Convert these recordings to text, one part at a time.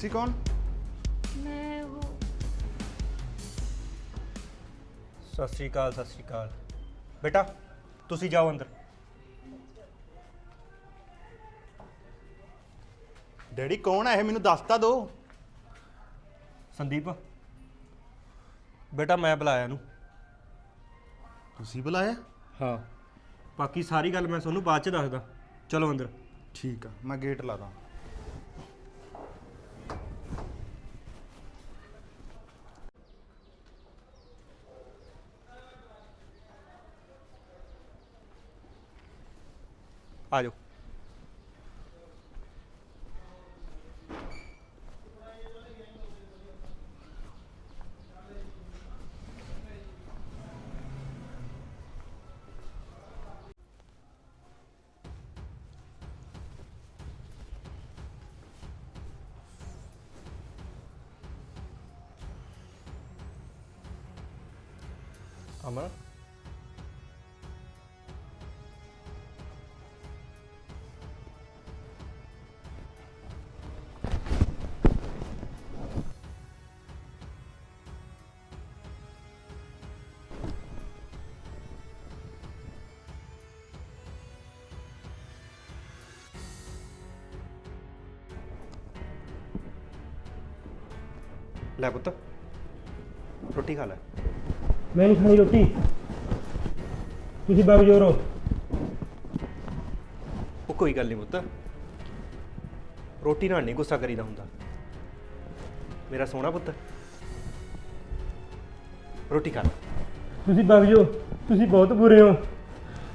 ਤੁਸੀਂ ਕੌਣ ਮੈਂ ਉਹ ਸਤਿ ਸ਼੍ਰੀ ਅਕਾਲ ਸਤਿ ਸ਼੍ਰੀ ਅਕਾਲ। ਬੇਟਾ ਤੁਸੀਂ ਜਾਓ ਅੰਦਰ। ਡੈਡੀ ਕੌਣ ਹੈ ਇਹ? ਮੈਨੂੰ ਦੱਸ ਤਾਂ ਦਿਓ। ਸੰਦੀਪ ਬੇਟਾ ਮੈਂ ਬੁਲਾਇਆ ਇਹਨੂੰ। ਤੁਸੀਂ ਬੁਲਾਇਆ? ਹਾਂ। ਬਾਕੀ ਸਾਰੀ ਗੱਲ ਮੈਂ ਤੁਹਾਨੂੰ ਬਾਅਦ ਚ ਦੱਸਦਾ। ਚਲੋ ਅੰਦਰ। ਠੀਕ ਆ ਮੈਂ ਗੇਟ ਲਾ ਦਾਂ ਆ ਲੈ ਪੁੱਤ। ਰੋਟੀ ਖਾ ਲੈ। ਮੈਂ ਨਹੀਂ ਖਾਣੀ ਰੋਟੀ। ਤੁਸੀਂ ਬਾਗ ਜੋਰੋ ਉਹ ਕੋਈ ਗੱਲ ਨਹੀਂ ਪੁੱਤ। ਰੋਟੀ ਨਾਲ ਨਹੀਂ ਗੁੱਸਾ ਕਰੀਦਾ ਹੁੰਦਾ। ਮੇਰਾ ਸੋਹਣਾ ਪੁੱਤ। ਰੋਟੀ ਖਾ ਲੈ। ਤੁਸੀਂ ਬਾਗ ਜੋ ਤੁਸੀਂ ਬਹੁਤ ਬੁਰੇ ਹੋ।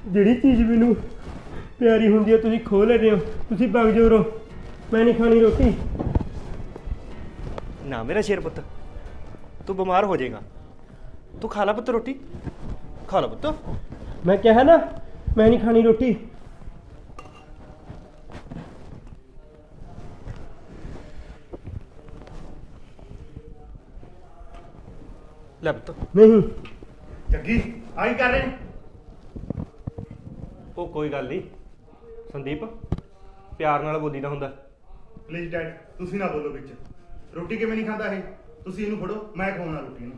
ਜਿਹੜੀ ਚੀਜ਼ ਮੈਨੂੰ ਪਿਆਰੀ ਹੁੰਦੀ ਹੈ ਤੁਸੀਂ ਖੋਹ ਲੈਦੇ ਹੋ। ਤੁਸੀਂ ਬਾਗ ਜੋਰੋ ਮੈਂ ਨਹੀਂ ਖਾਣੀ ਰੋਟੀ। ਨਾ ਮੇਰਾ ਸ਼ੇਰ ਪੁੱਤ ਤੂੰ ਬਿਮਾਰ ਹੋ ਜਾਏਗਾ। ਤੂੰ ਖਾ ਲੈ ਪੁੱਤ ਰੋਟੀ। ਖਾ ਲੈ ਪੁੱਤ। ਮੈਂ ਕਿਹਾ ਨਾ ਮੈਂ ਨਹੀਂ ਖਾਣੀ ਰੋਟੀ। ਲੈ ਪੁੱਤ। ਨਹੀਂ। ਜੱਗੀ ਆਈ ਕਰ ਰਹੇ ਉਹ ਕੋਈ ਗੱਲ ਨਹੀਂ। ਸੰਦੀਪ ਪਿਆਰ ਨਾਲ ਬੋਲੀਦਾ ਹੁੰਦਾ। ਪਲੀਜ਼ ਡੈਡ ਤੁਸੀਂ ਨਾ ਬੋਲੋ ਵਿੱਚ। ਰੋਟੀ ਕਿਵੇਂ ਨਹੀਂ ਖਾਂਦਾ ਇਹ? ਤੁਸੀਂ ਇਹਨੂੰ ਫੜੋ ਮੈਂ ਖਵਾਉਣਾ ਰੋਟੀ ਇਹਨੂੰ।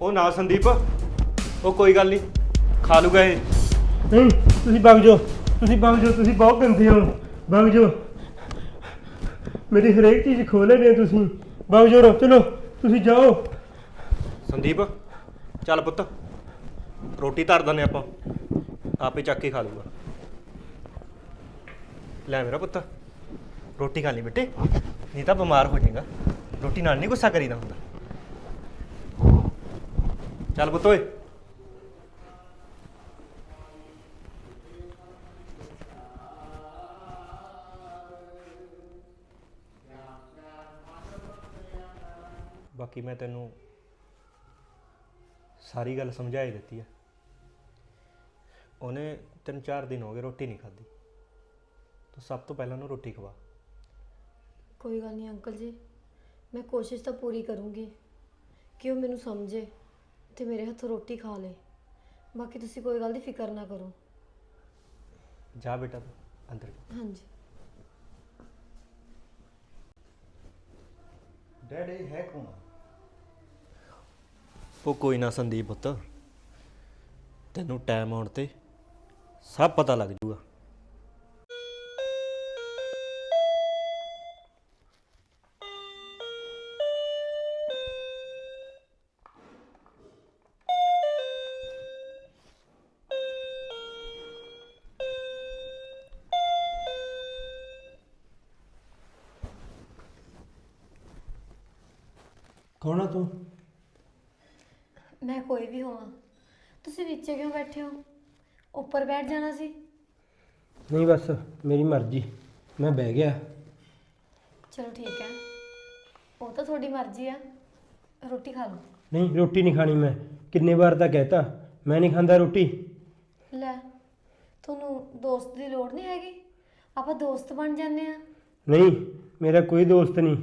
ਉਹ ਨਾ ਸੰਦੀਪ ਉਹ ਕੋਈ ਗੱਲ ਨਹੀਂ ਖਾ ਲੂਗਾ ਇਹ। ਨਹੀਂ ਤੁਸੀਂ ਬਾਗ ਜੋ ਤੁਸੀਂ ਬਾਗ ਜੋ ਤੁਸੀਂ ਬਹੁਤ ਗੰਦੇ ਹੋ। ਬਾਗ ਜੋ ਮੇਰੀ ਹਰੇਕ ਚੀਜ਼ ਲੈਦੇ ਹੋ ਤੁਸੀਂ। ਬਾਗ ਜੋਰੋ ਚਲੋ ਤੁਸੀਂ ਜਾਓ। ਸੰਦੀਪ ਚੱਲ ਪੁੱਤ ਰੋਟੀ ਧਰ ਦਨੇ ਆਪਾਂ। ਆਪੇ ਚੱਕ ਕੇ ਖਾ ਲੂਗਾ। ਲੈ ਮੇਰਾ ਪੁੱਤ ਰੋਟੀ ਖਾ ਲਈ ਬੇਟੇ ਨਹੀਂ ਤਾਂ ਬਿਮਾਰ ਹੋ ਜਾਏਗਾ। ਰੋਟੀ ਨਾਲ ਨਹੀਂ ਗੁੱਸਾ ਕਰੀਦਾ ਹੁੰਦਾ। ਚੱਲ ਪੁੱਤ ਓਏ। ਬਾਕੀ ਮੈਂ ਤੈਨੂੰ ਸਾਰੀ ਗੱਲ ਸਮਝਾਈ ਦਿੱਤੀ ਹੈ ਉਹਨੇ ਤਿੰਨ ਚਾਰ ਦਿਨ ਹੋ ਗਏ ਰੋਟੀ ਨਹੀਂ ਖਾਧੀ। ਤੂੰ ਸਭ ਤੋਂ ਪਹਿਲਾਂ ਉਹਨੂੰ ਰੋਟੀ ਖਵਾ। ਕੋਈ ਗੱਲ ਨਹੀਂ ਅੰਕਲ ਜੀ। ਮੈਂ ਕੋਸ਼ਿਸ਼ ਤਾਂ ਪੂਰੀ ਕਰੂੰਗੀ ਕਿ ਉਹ ਮੈਨੂੰ ਸਮਝੇ ਤੇ ਮੇਰੇ ਹੱਥੋਂ ਰੋਟੀ ਖਾ ਲੇ। ਬਾਕੀ ਤੁਸੀਂ ਕੋਈ ਗੱਲ ਦੀ ਫਿਕਰ ਨਾ ਕਰੋ। ਜਾ ਬੇਟਾ ਤੂੰ ਅੰਦਰ। ਹਾਂਜੀ। ਡੈਡ ਇਹ ਹੈ ਕੌਣ? ਉਹ ਕੋਈ ਨਾ ਸੰਦੀਪ ਪੁੱਤ ਤੈਨੂੰ ਟਾਈਮ ਆਉਣ ਤੇ ਸਭ ਪਤਾ ਲੱਗ ਜੂਗਾ। ਕੌਣ ਆ ਤੂੰ? ਮੈਂ ਕੋਈ ਵੀ ਹੋਵਾਂ। ਤੁਸੀਂ ਵਿੱਚ ਕਿਉਂ ਬੈਠੇ ਹੋ? ਉੱਪਰ ਬੈਠ ਜਾਣਾ ਸੀ। ਨਹੀਂ ਬਸ ਮੇਰੀ ਮਰਜ਼ੀ। ਮੈਂ ਬਹਿ ਗਿਆ। ਚਲੋ ਠੀਕ ਹੈ। ਉਹ ਤਾਂ ਤੁਹਾਡੀ ਮਰਜ਼ੀ ਆ। ਰੋਟੀ ਖਾ ਲਓ। ਨਹੀਂ ਰੋਟੀ ਨਹੀਂ ਖਾਣੀ ਮੈਂ। ਕਿੰਨੇ ਵਾਰ ਤਾਂ ਕਹਿਤਾ ਮੈਂ ਨਹੀਂ ਖਾਂਦਾ ਰੋਟੀ। ਲੈ ਤੁਹਾਨੂੰ ਦੋਸਤ ਦੀ ਲੋੜ ਨਹੀਂ ਹੈਗੀ? ਆਪਾਂ ਦੋਸਤ ਬਣ ਜਾਂਦੇ ਆ ਨਹੀਂ ਮੇਰਾ ਕੋਈ ਦੋਸਤ ਨਹੀਂ।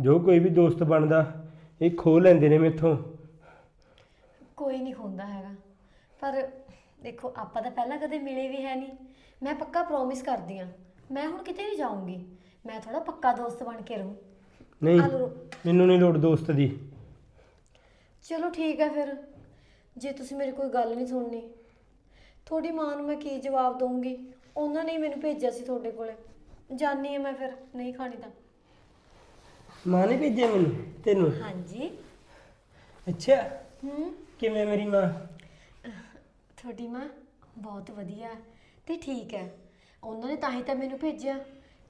ਜੋ ਕੋਈ ਵੀ ਦੋਸਤ ਬਣਦਾ ਇਹ ਖੋ ਲੈਂਦੇ ਨੇ ਮੇਥੋਂ। ਕੋਈ ਨਹੀਂ ਹੁੰਦਾ ਹੈਗਾ। ਪਰ ਦੇਖੋ ਆਪਾਂ ਤਾਂ ਪਹਿਲਾਂ ਕਦੇ ਮਿਲੇ ਵੀ ਹੈ ਨਹੀਂ। ਮੈਂ ਪੱਕਾ ਪ੍ਰੋਮਿਸ ਕਰਦੀ ਆ ਮੈਂ ਹੁਣ ਕਿਤੇ ਨਹੀਂ ਜਾਊਂਗੀ। ਮੈਂ ਥੋੜਾ ਪੱਕਾ ਦੋਸਤ ਬਣ ਕੇ ਰਹੂੰ। ਨਹੀਂ ਆ ਲਓ। ਮੈਨੂੰ ਨਹੀਂ ਲੋੜ ਦੋਸਤ ਦੀ। ਚਲੋ ਠੀਕ ਹੈ ਫਿਰ। ਜੇ ਤੁਸੀਂ ਮੇਰੀ ਕੋਈ ਗੱਲ ਨਹੀਂ ਸੁਣਨੀ। ਤੁਹਾਡੀ ਮਾਂ ਨੂੰ ਮੈਂ ਕੀ ਜਵਾਬ ਦਊਂਗੀ? ਉਹਨਾਂ ਨੇ ਹੀ ਮੈਨੂੰ ਭੇਜਿਆ ਸੀ ਤੁਹਾਡੇ ਕੋਲੇ। ਜਾਣੀ ਹੈ ਮੈਂ ਫਿਰ। ਨਹੀਂ ਖਾਣੀ ਤਾਂ। ਮਾਂ ਨੇ ਭੇਜਿਆ ਮੈਨੂੰ ਤੈਨੂੰ? ਹਾਂਜੀ। ਅੱਛਾ। ਹੂੰ। ਕਿਵੇਂ ਮੇਰੀ ਮਾਂ? ਤੁਹਾਡੀ ਮਾਂ ਬਹੁਤ ਵਧੀਆ ਤੇ ਠੀਕ ਹੈ। ਉਹਨਾਂ ਨੇ ਤਾਂ ਹੀ ਤਾਂ ਮੈਨੂੰ ਭੇਜਿਆ।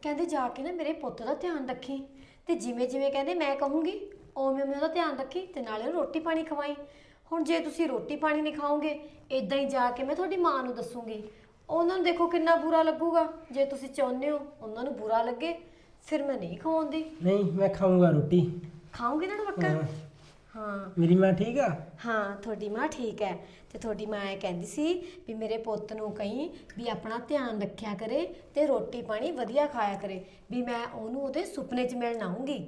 ਕਹਿੰਦੇ ਜਾ ਕੇ ਨਾ ਮੇਰੇ ਪੁੱਤ ਦਾ ਧਿਆਨ ਰੱਖੀ ਤੇ ਜਿਵੇਂ ਜਿਵੇਂ ਕਹਿੰਦੇ ਮੈਂ ਕਹੂੰਗੀ ਉਵੇਂ ਉਵੇਂ ਉਹਦਾ ਧਿਆਨ ਰੱਖੀ ਤੇ ਨਾਲੇ ਉਹਨੂੰ ਰੋਟੀ ਪਾਣੀ ਖਵਾਈ। ਹੁਣ ਜੇ ਤੁਸੀਂ ਰੋਟੀ ਪਾਣੀ ਨਹੀਂ ਖਾਓਗੇ ਇਦਾਂ ਹੀ ਜਾ ਕੇ ਮੈਂ ਤੁਹਾਡੀ ਮਾਂ ਨੂੰ ਦੱਸੂਗੀ। ਉਹਨਾਂ ਨੂੰ ਦੇਖੋ ਕਿੰਨਾ ਬੁਰਾ ਲੱਗੂਗਾ। ਜੇ ਤੁਸੀਂ ਚਾਹੁੰਦੇ ਹੋ ਉਹਨਾਂ ਨੂੰ ਬੁਰਾ ਲੱਗੇ ਫਿਰ ਮੈਂ ਨਹੀਂ ਖਵਾਉਂਦੀ। ਨਹੀਂ ਮੈਂ ਖਾਊਂਗਾ ਰੋਟੀ। ਖਾਓਗੇ ਨਾ ਪੱਕਾ ਹਾਂ। ਹਾਂ। ਮੇਰੀ ਮਾਂ ਠੀਕ ਆ? ਹਾਂ ਤੁਹਾਡੀ ਮਾਂ ਠੀਕ ਹੈ। ਤੇ ਤੁਹਾਡੀ ਮਾਂ ਇਹ ਕਹਿੰਦੀ ਸੀ ਵੀ ਮੇਰੇ ਪੁੱਤ ਨੂੰ ਕਹੀਂ ਵੀ ਆਪਣਾ ਧਿਆਨ ਰੱਖਿਆ ਕਰੇ ਤੇ ਰੋਟੀ ਪਾਣੀ ਵਧੀਆ ਖਾਇਆ ਕਰੇ ਵੀ ਮੈਂ ਉਹਨੂੰ ਉਹਦੇ ਸੁਪਨੇ 'ਚ ਮਿਲਣ ਆਉਂਗੀ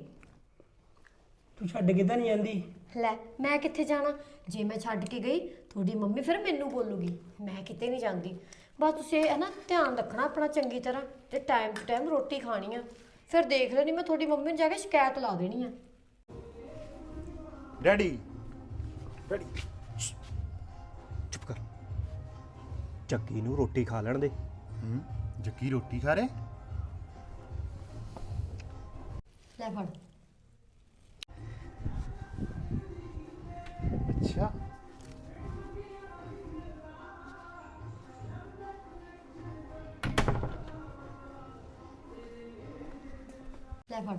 ਤੂੰ ਛੱਡ ਕੇ ਤਾਂ ਨਹੀਂ ਜਾਂਦੀ। ਲੈ ਮੈਂ ਕਿੱਥੇ ਜਾਣਾ? ਜੇ ਮੈਂ ਛੱਡ ਕੇ ਗਈ ਤੁਹਾਡੀ ਮੰਮੀ ਫਿਰ ਮੈਨੂੰ ਬੋਲੂਗੀ। ਮੈਂ ਕਿਤੇ ਨਹੀਂ ਜਾਂਦੀ। ਬਸ ਤੁਸੀਂ ਇਹ ਹੈ ਨਾ ਧਿਆਨ ਰੱਖਣਾ ਆਪਣਾ ਚੰਗੀ ਤਰ੍ਹਾਂ ਤੇ ਟਾਈਮ ਟੂ ਟਾਈਮ ਰੋਟੀ ਖਾਣੀ ਆ। ਫਿਰ ਦੇਖ ਲੈਣੀ ਮੈਂ ਤੁਹਾਡੀ ਮੰਮੀ ਨੂੰ ਜਾ ਕੇ ਸ਼ਿਕਾਇਤ ਲਾ ਦੇਣੀ ਆ। ਡੈਡੀ। ਡੈਡੀ। ਚੁੱਪ ਕਰ। ਚੱਕੀ ਨੂੰ ਰੋਟੀ ਖਾ ਲੈਣ ਦੇ। ਹੂੰ ਜੱਕੀ ਰੋਟੀ ਖਾ ਰਹੇ? ਲੈ ਫੜ। ਅੱਛਾ। ਲੈ ਫੜ।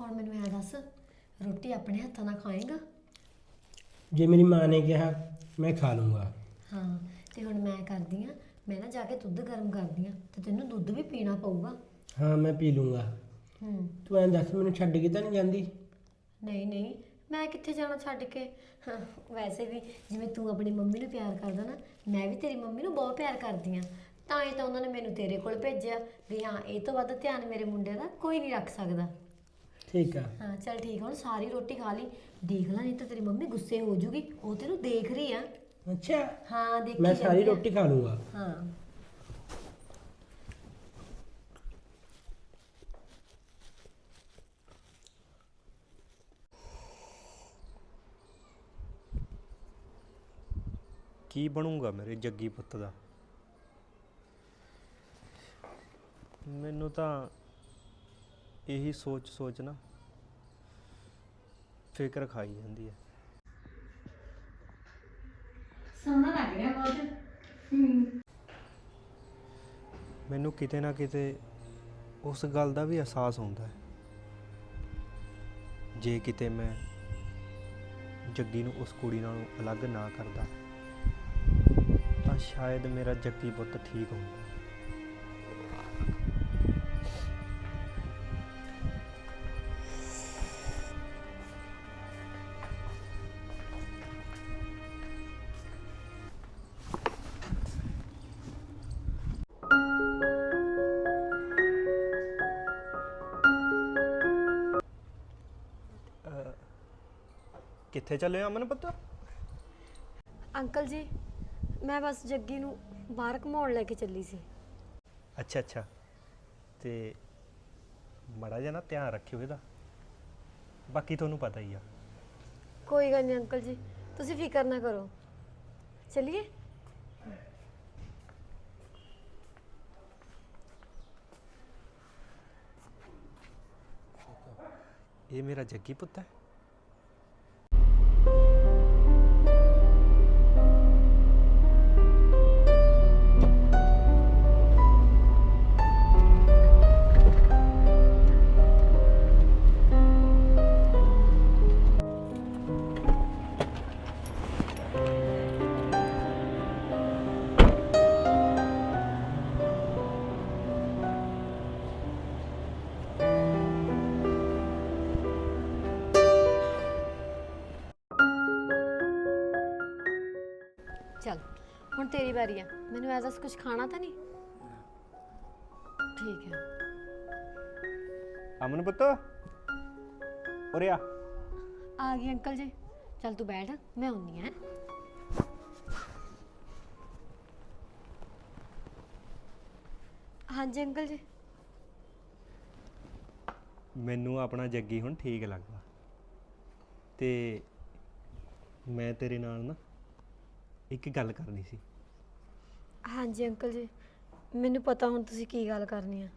ਹੁਣ ਮੈਨੂੰ ਐ ਦੱਸ ਰੋਟੀ ਆਪਣੇ ਹੱਥਾਂ ਨਾਲ ਖਾਏਗਾ? ਜੇ ਮੇਰੀ ਮਾਂ ਨੇ ਕਿਹਾ ਮੈਂ ਖਾ ਲੂੰਗਾ। ਹਾਂ ਤੇ ਹੁਣ ਮੈਂ ਕਰਦੀ ਆ ਮੈਂ ਨਾ ਜਾ ਕੇ ਦੁੱਧ ਗਰਮ ਕਰਦੀ ਆ ਤੇ ਤੈਨੂੰ ਦੁੱਧ ਵੀ ਪੀਣਾ ਪਊਗਾ। ਹਾਂ ਮੈਂ ਪੀ ਲੂੰਗਾ। ਹੂੰ। ਤੂੰ ਐਂ ਦੱਸ ਮੈਨੂੰ ਛੱਡ ਕੇ ਤਾਂ ਨਹੀਂ ਜਾਂਦੀ? ਨਹੀਂ ਨਹੀਂ ਮੈਂ ਕਿੱਥੇ ਜਾਣਾ ਛੱਡ ਕੇ? ਹਾਂ, ਵੈਸੇ ਵੀ ਜਿਵੇਂ ਤੂੰ ਆਪਣੀ ਮੰਮੀ ਨੂੰ ਪਿਆਰ ਕਰਦਾ ਨਾ ਮੈਂ ਵੀ ਤੇਰੀ ਮੰਮੀ ਨੂੰ ਬਹੁਤ ਪਿਆਰ ਕਰਦੀ ਆ। ਤਾਂ ਹੀ ਤਾਂ ਉਹਨਾਂ ਨੇ ਮੈਨੂੰ ਤੇਰੇ ਕੋਲ ਭੇਜਿਆ ਵੀ ਹਾਂ ਇਹ ਤੋਂ ਵੱਧ ਧਿਆਨ ਮੇਰੇ ਮੁੰਡੇ ਦਾ ਕੋਈ ਨਹੀਂ ਰੱਖ ਸਕਦਾ। ਠੀਕ ਆ। ਹਾਂ ਚਲ ਠੀਕ ਆ, ਹੁਣ ਸਾਰੀ ਰੋਟੀ ਖਾ ਲਈ। ਦੇਖ ਲੈ ਨਹੀਂ ਤਾਂ ਤੇਰੀ ਮੰਮੀ ਗੁੱਸੇ ਹੋ ਜੂਗੀ। ਉਹ ਤੈਨੂੰ ਦੇਖ ਰਹੀ ਆ। ਅੱਛਾ। ਹਾਂ ਦੇਖੀ ਮੈਂ ਸਾਰੀ ਜਾਂਦੀ ਆ। ਰੋਟੀ ਖਾ ਲੂੰਗਾ। ਹਾਂ। ਕੀ ਬਣੂਗਾ ਮੇਰੇ ਜੱਗੀ ਪੁੱਤ ਦਾ? ਮੈਨੂੰ ਤਾਂ ਇਹੀ ਸੋਚ ਸੋਚ ਨਾ ਫਿਕਰ ਖਾਈ ਜਾਂਦੀ ਹੈ। ਸੋਹਣਾ ਲੱਗ ਰਿਹਾ ਬਹੁਤ। ਮੈਨੂੰ ਕਿਤੇ ਨਾ ਕਿਤੇ ਉਸ ਗੱਲ ਦਾ ਵੀ ਅਹਿਸਾਸ ਹੁੰਦਾ ਹੈ। ਜੇ ਕਿਤੇ ਮੈਂ ਜੱਗੀ ਨੂੰ ਉਸ ਕੁੜੀ ਨਾਲੋਂ ਅਲੱਗ ਨਾ ਕਰਦਾ ਤਾਂ ਸ਼ਾਇਦ ਮੇਰਾ ਜੱਗੀ ਪੁੱਤ ਠੀਕ ਹੁੰਦਾ। ਕਿੱਥੇ ਚੱਲੇ ਹੋ ਅਮਨ ਪੁੱਤ? ਅੰਕਲ ਜੀ ਮੈਂ ਬਸ ਜੱਗੀ ਨੂੰ ਬਾਹਰ ਘੁਮਾਉਣ ਲੈ ਕੇ ਚੱਲੀ ਸੀ। ਅੱਛਾ ਅੱਛਾ। ਤੇ ਮੜਾ ਜਿਹਾ ਨਾ ਧਿਆਨ ਰੱਖਿਓ ਇਹਦਾ। ਬਾਕੀ ਤੁਹਾਨੂੰ ਪਤਾ ਹੀ ਆ। ਕੋਈ ਗੱਲ ਨਹੀਂ ਅੰਕਲ ਜੀ ਤੁਸੀਂ ਫਿਕਰ ਨਾ ਕਰੋ। ਚਲਿਏ? ਇਹ ਮੇਰਾ ਜੱਗੀ ਪੁੱਤ ਹੈ? ਤੇਰੀ ਵਾਰੀ ਆ। ਮੈਨੂੰ ਐਸਾ ਕੁਝ ਖਾਣਾ ਤਾਂ ਨਹੀਂ? ਠੀਕ ਹੈ। ਅਮਨ ਪੁੱਤ ਉਰੇ ਆ। ਆ ਗਈ ਅੰਕਲ ਜੀ। ਚਲ ਤੂੰ ਬੈਠ ਮੈਂ ਆਉਣੀ ਆ ਹਾਂਜੀ ਅੰਕਲ ਜੀ। ਮੈਨੂੰ ਆਪਣਾ ਜੱਗੀ ਹੁਣ ਠੀਕ ਲੱਗਦਾ। ਤੇ ਮੈਂ ਤੇਰੇ ਨਾਲ ਨਾ ਇੱਕ ਗੱਲ ਕਰਨੀ ਸੀ। ਹਾਂਜੀ ਅੰਕਲ ਜੀ ਮੈਨੂੰ ਪਤਾ ਹੁਣ ਤੁਸੀਂ ਕੀ ਗੱਲ ਕਰਨੀ ਆ।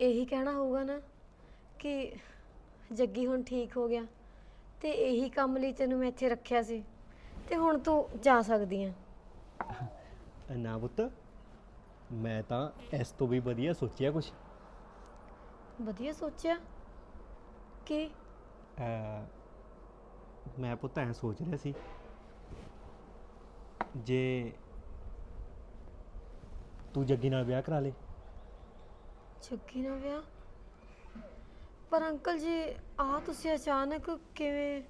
ਇਹੀ ਕਹਿਣਾ ਹੋਊਗਾ ਨਾ ਕਿ ਜੱਗੀ ਹੁਣ ਠੀਕ ਹੋ ਗਿਆ ਤੇ ਇਹੀ ਕੰਮ ਲਈ ਤੈਨੂੰ ਮੈਂ ਇੱਥੇ ਰੱਖਿਆ ਸੀ ਤੇ ਹੁਣ ਤੂੰ ਜਾ ਸਕਦੀ ਆ। ਨਾ ਪੁੱਤ ਮੈਂ ਤਾਂ ਇਸ ਤੋਂ ਵੀ ਵਧੀਆ ਸੋਚਿਆ ਕੁਛ। ਵਧੀਆ ਸੋਚਿਆ? ਕਿ? ਅਹ, ਮੈਂ ਪੁੱਤ ਐਂ ਸੋਚ ਰਿਹਾ ਸੀ ਜੇ ਤੂੰ ਜੱਗੀ ਨਾਲ ਵਿਆਹ ਕਰਾ ਲੇ। ਜੱਗੀ ਨਾਲ ਵਿਆਹ? ਪਰ ਅੰਕਲ ਜੀ ਆ ਤੁਸੀਂ ਅਚਾਨਕ ਕਿਵੇਂ?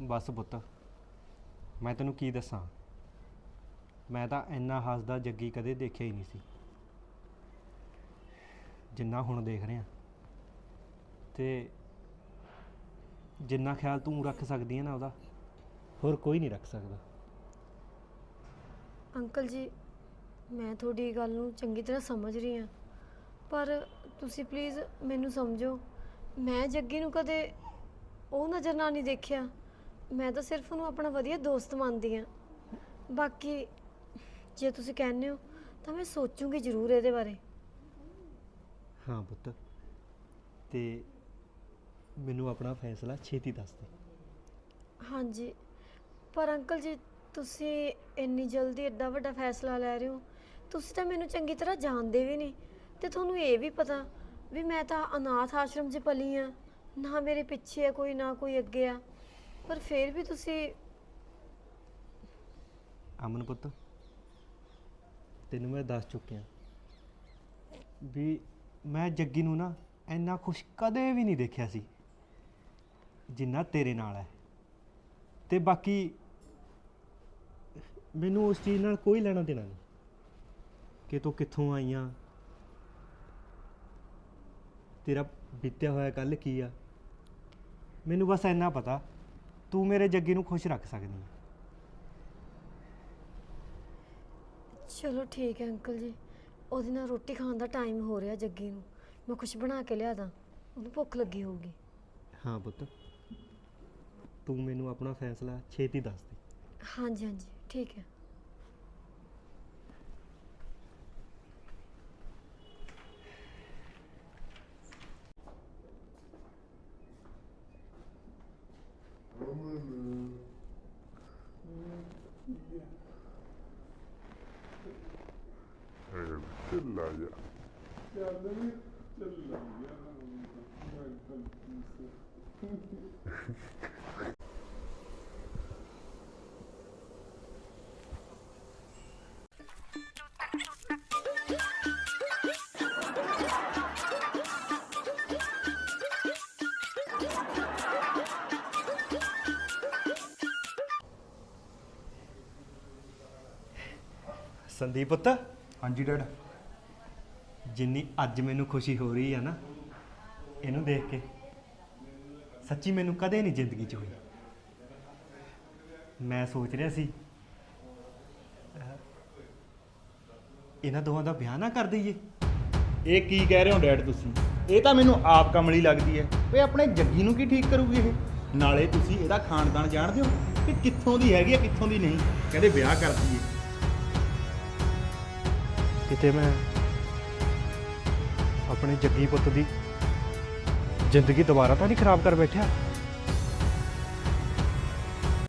ਬਸ ਪੁੱਤ ਮੈਂ ਤੈਨੂੰ ਕੀ ਦੱਸਾਂ? ਮੈਂ ਤਾਂ ਇੰਨਾ ਹੱਸਦਾ ਜੱਗੀ ਕਦੇ ਦੇਖਿਆ ਹੀ ਨਹੀਂ ਸੀ। ਜਿੰਨਾ ਹੁਣ ਦੇਖ ਰਿਹਾ। ਤੇ ਜਿੰਨਾ ਖਿਆਲ ਤੂੰ ਰੱਖ ਸਕਦੀ ਹੈ ਨਾ ਉਹਦਾ। ਹੋਰ ਕੋਈ ਨਹੀਂ ਰੱਖ ਸਕਦਾ। ਅੰਕਲ ਜੀ ਮੈਂ ਤੁਹਾਡੀ ਗੱਲ ਨੂੰ ਚੰਗੀ ਤਰ੍ਹਾਂ ਸਮਝ ਰਹੀ ਹਾਂ। ਪਰ ਤੁਸੀਂ ਪਲੀਜ਼ ਮੈਨੂੰ ਸਮਝੋ ਮੈਂ ਜੱਗੀ ਨੂੰ ਕਦੇ ਉਹ ਨਜ਼ਰ ਨਾਲ ਨਹੀਂ ਦੇਖਿਆ। ਮੈਂ ਤਾਂ ਸਿਰਫ ਉਹਨੂੰ ਆਪਣਾ ਵਧੀਆ ਦੋਸਤ ਮੰਨਦੀ ਹਾਂ। ਬਾਕੀ ਜੇ ਤੁਸੀਂ ਕਹਿੰਦੇ ਹੋ ਤਾਂ ਮੈਂ ਸੋਚੂੰਗੀ ਜ਼ਰੂਰ ਇਹਦੇ ਬਾਰੇ। ਹਾਂ ਪੁੱਤ ਤੇ ਮੈਨੂੰ ਆਪਣਾ ਫੈਸਲਾ ਛੇਤੀ ਦੱਸ ਦੇ। ਹਾਂਜੀ ਪਰ ਅੰਕਲ ਜੀ ਤੁਸੀਂ ਇੰਨੀ ਜਲਦੀ ਐਡਾ ਵੱਡਾ ਫੈਸਲਾ ਲੈ ਰਹੇ ਹੋ? ਤੁਸੀਂ ਤਾਂ ਮੈਨੂੰ ਚੰਗੀ ਤਰ੍ਹਾਂ ਜਾਣਦੇ ਵੀ ਨਹੀਂ। ਤੇ ਤੁਹਾਨੂੰ ਇਹ ਵੀ ਪਤਾ ਵੀ ਮੈਂ ਤਾਂ ਅਨਾਥ ਆਸ਼ਰਮ 'ਚ ਪਲੀ ਆ। ਨਾ ਮੇਰੇ ਪਿੱਛੇ ਆ ਕੋਈ, ਨਾ ਕੋਈ ਅੱਗੇ ਆ। ਪਰ ਫਿਰ ਵੀ ਤੁਸੀਂ ਅਮਨ ਪੁੱਤ, ਤੈਨੂੰ ਮੈਂ ਦੱਸ ਚੁੱਕਿਆ ਵੀ ਮੈਂ ਜੱਗੀ ਨੂੰ ਨਾ ਇੰਨਾ ਖੁਸ਼ ਕਦੇ ਵੀ ਨਹੀਂ ਦੇਖਿਆ ਸੀ, ਜਿੰਨਾ ਤੇਰੇ ਨਾਲ ਹੈ। ਤੇ ਬਾਕੀ ਮੈਨੂੰ ਉਸ ਚੀਜ਼ ਨਾਲ ਕੋਈ ਲੈਣਾ ਦੇਣਾ ਨਹੀਂ। ਕਿ ਤੂੰ ਕਿੱਥੋਂ ਆਈਆਂ ਤੇਰਾ ਬੀਤਿਆ ਹੋਇਆ ਕੱਲ ਕੀ ਆ? ਮੈਨੂੰ ਬਸ ਇੰਨਾ ਪਤਾ ਤੂੰ ਮੇਰੇ ਜੱਗੀ ਨੂੰ ਖੁਸ਼ ਰੱਖ ਸਕਦੀ ਹੈ ਚਲੋ ਠੀਕ ਹੈ ਅੰਕਲ ਜੀ। ਉਹਦੇ ਨਾਲ ਰੋਟੀ ਖਾਣ ਦਾ ਟਾਈਮ ਹੋ ਰਿਹਾ ਜੱਗੀ ਨੂੰ। ਮੈਂ ਕੁਝ ਬਣਾ ਕੇ ਲਿਆ ਦਾਂ ਉਹਨੂੰ ਭੁੱਖ ਲੱਗੀ ਹੋਊਗੀ। ਹਾਂ ਪੁੱਤ ਤੂੰ ਮੈਨੂੰ ਆਪਣਾ ਫੈਸਲਾ ਛੇਤੀ ਦੱਸ ਦੇ। ਹਾਂਜੀ ਹਾਂਜੀ। ਠੀਕ ਹੈ ਢਿੱਲਾ ਜਾ ਸੰਦੀਪ ਪੁੱਤ? ਹਾਂਜੀ ਡੈਡ। ਜਿੰਨੀ ਅੱਜ ਮੈਨੂੰ ਖੁਸ਼ੀ ਹੋ ਰਹੀ ਆ ਨਾ ਇਹਨੂੰ ਦੇਖ ਕੇ ਸੱਚੀ ਮੈਨੂੰ ਕਦੇ ਨਹੀਂ ਜ਼ਿੰਦਗੀ 'ਚ ਹੋਈ। ਮੈਂ ਸੋਚ ਰਿਹਾ ਸੀ ਅਹ, ਇਹਨਾਂ ਦੋਵਾਂ ਦਾ ਵਿਆਹ ਨਾ ਕਰ ਦਈਏ। ਇਹ ਕੀ ਕਹਿ ਰਹੇ ਹੋ ਡੈਡ ਤੁਸੀਂ? ਇਹ ਤਾਂ ਮੈਨੂੰ ਆਪ ਕਮਲੀ ਲੱਗਦੀ ਹੈ। ਓਏ ਆਪਣੇ ਜੱਗੀ ਨੂੰ ਕੀ ਠੀਕ ਕਰੂਗੀ ਇਹ? ਨਾਲੇ ਤੁਸੀਂ ਇਹਦਾ ਖਾਨਦਾਨ ਜਾਣਦੇ ਹੋ ਕਿ ਕਿੱਥੋਂ ਦੀ ਹੈਗੀ ਹੈ ਕਿੱਥੋਂ ਦੀ ਨਹੀਂ? ਕਹਿੰਦੇ ਵਿਆਹ ਕਰ ਦਈਏ। ਕਿਤੇ ਮੈਂ ਆਪਣੇ ਜੱਗੀ ਪੁੱਤ ਦੀ ਜ਼ਿੰਦਗੀ ਦੁਬਾਰਾ ਤਾਂ ਨਹੀਂ ਖਰਾਬ ਕਰ ਬੈਠਿਆ?